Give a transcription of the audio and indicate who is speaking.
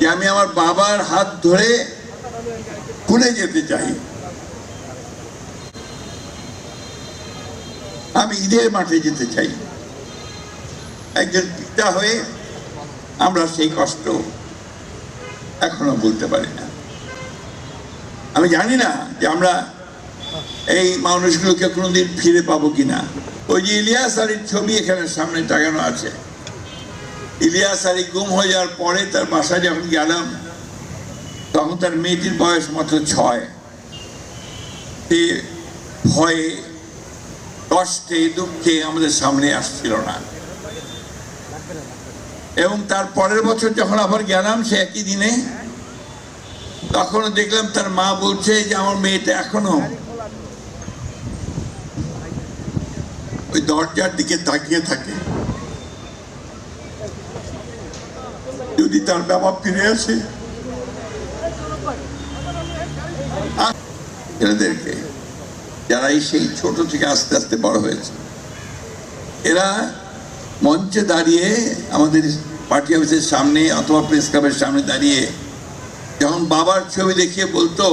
Speaker 1: যে আমি আমার বাবার হাত ধরে খুলে যেতে চাই। আমি ঈদের মাঠে যেতে চাই। একজন পিতা হয়ে আমরা সেই কষ্ট এখনও বলতে পারি না। আমি জানি না যে আমরা এই মানুষগুলোকে কোনোদিন ফিরে পাবো কিনা। ওই যে ইলিয়াস আলীর ছবি এখানে সামনে টাঙানো আছে। ইলিয়াস আলী গুম হয়ে যাওয়ার পরে তার বাসায় যখন গেলাম, তখন তার মেয়েটির বয়স মাত্র ছয়। ভয়ে, কষ্টে, দুঃখে আমাদের সামনে আসছিল না। এবং তার পরের বছর যখন আবার গেলাম সে একই দিনে তখন দেখলাম তার মা বলছে যে, আমার মেয়েটা এখনও ওই দরজার দিকে তাকিয়ে থাকে। যদি তার বাবা ফিরে আসে আর এনাদেরকে যারা এই সেই ছোট থেকে আস্তে আস্তে বড় হয়েছে, এরা মঞ্চে দাঁড়িয়ে আমাদের পার্টি অফিসের সামনে অথবা প্রেস ক্লাবের সামনে দাঁড়িয়ে যখন বাবার ছবি দেখিয়ে বলতো